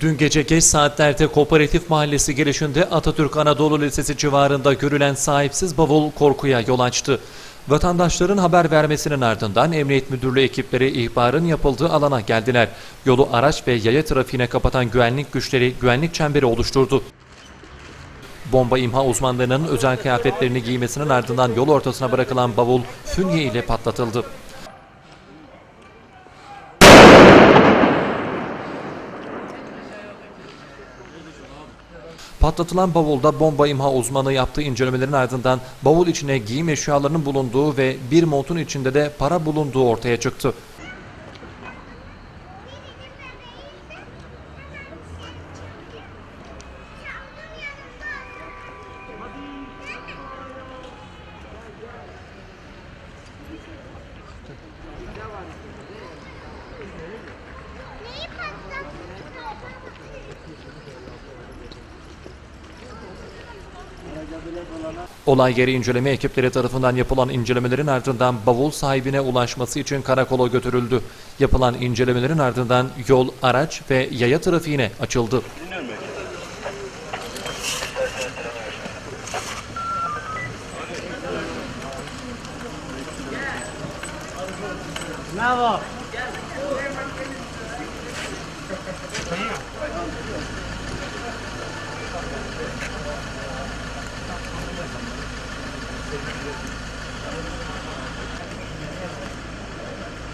Dün gece geç saatlerde Kooperatif Mahallesi girişinde Atatürk Anadolu Lisesi civarında görülen sahipsiz bavul korkuya yol açtı. Vatandaşların haber vermesinin ardından Emniyet Müdürlüğü ekipleri ihbarın yapıldığı alana geldiler. Yolu araç ve yaya trafiğine kapatan güvenlik güçleri güvenlik çemberi oluşturdu. Bomba imha uzmanlarının özel kıyafetlerini giymesinin ardından yol ortasına bırakılan bavul fünye ile patlatıldı. Patlatılan bavulda bomba imha uzmanı yaptığı incelemelerin ardından bavul içine giyim eşyalarının bulunduğu ve bir montun içinde de para bulunduğu ortaya çıktı. Olay yeri inceleme ekipleri tarafından yapılan incelemelerin ardından bavul sahibine ulaşması için karakola götürüldü. Yapılan incelemelerin ardından yol, araç ve yaya trafiğine açıldı. Bravo.